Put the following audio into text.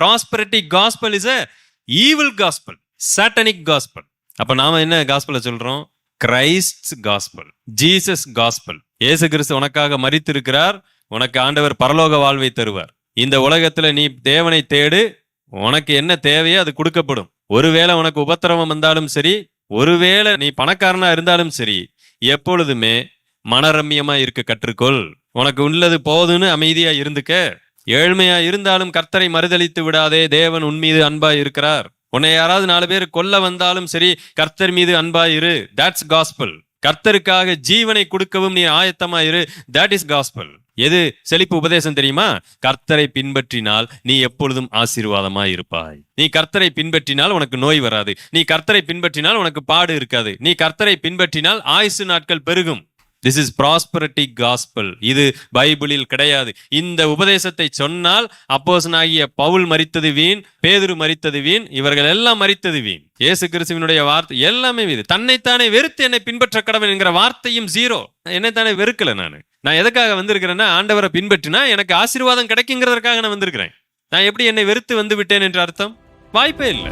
Prosperity gospel is a evil gospel satanic gospel அப்போ நாம் என்ன காஸ்பலை சொல்கிறோம் கிரைஸ்ட் காஸ்பல் ஜீசஸ் காஸ்பல் இயேசு கிறிஸ்து உனக்காக மறித்திருக்கிறார் உனக்கு ஆண்டவர் பரலோக வாழ்வை தருவார். இந்த உலகத்தில் நீ தேவனை தேடு உனக்கு என்ன தேவையோ அது கொடுக்கப்படும். ஒருவேளை உனக்கு உபத்திரவம் வந்தாலும் சரி ஒருவேளை நீ பணக்காரனா இருந்தாலும் சரி எப்பொழுதுமே மனரம்யமா இருக்க கற்றுக்கொள். உனக்கு உள்ளது போதுன்னு அமைதியா இருந்துக்க. ஏழ்மையா இருந்தாலும் கர்த்தரை மறுதளித்து விடாதே தேவன் உன் மீது அன்பா இருக்கிறார். உன்னை யாராவது நாலு பேர் கொல்ல வந்தாலும் சரி கர்த்தர் மீது அன்பா இரு. தட்ஸ் காஸ்பல் கர்த்தருக்காக ஜீவனை கொடுக்கவும் நீ ஆயத்தமா இரு. தட் இஸ் காஸ்பல் எது? செழிப்பு உபதேசம் தெரியுமா? கர்த்தரை பின்பற்றினால் நீ எப்பொழுதும் ஆசீர்வாதமா இருப்பாய். நீ கர்த்தரை பின்பற்றினால் உனக்கு நோய் வராது. நீ கர்த்தரை பின்பற்றினால் உனக்கு பாடு இருக்காது. நீ கர்த்தரை பின்பற்றினால் ஆயுசு நாட்கள் பெருகும். திஸ் இஸ் ப்ராஸ்பரிட்டி காஸ்பல் இது பைபிளில் கிடையாது. இந்த உபதேசத்தை சொன்னால் அப்போசனாகிய பவுல் மறித்தது வீண் பேதுரு மறித்தது வீண் இவர்கள் எல்லாம் மறித்தது வீண். இயேசு கிறிஸ்துவினுடைய வார்த்தை எல்லாமே இது தன்னைத்தானே வெறுத்து என்னை பின்பற்ற கடவன் என்கிற வார்த்தையும் ஜீரோ என்னைத்தானே வெறுக்கல நான். நான் எதுக்காக வந்திருக்கிறேன்னா ஆண்டவரை பின்பற்றினா எனக்கு ஆசீர்வாதம் கிடைக்குங்கிறதற்காக நான் வந்திருக்கிறேன். நான் எப்படி என்னை வெறுத்து வந்து விட்டேன் என்ற அர்த்தம்? வாய்ப்பே இல்லை.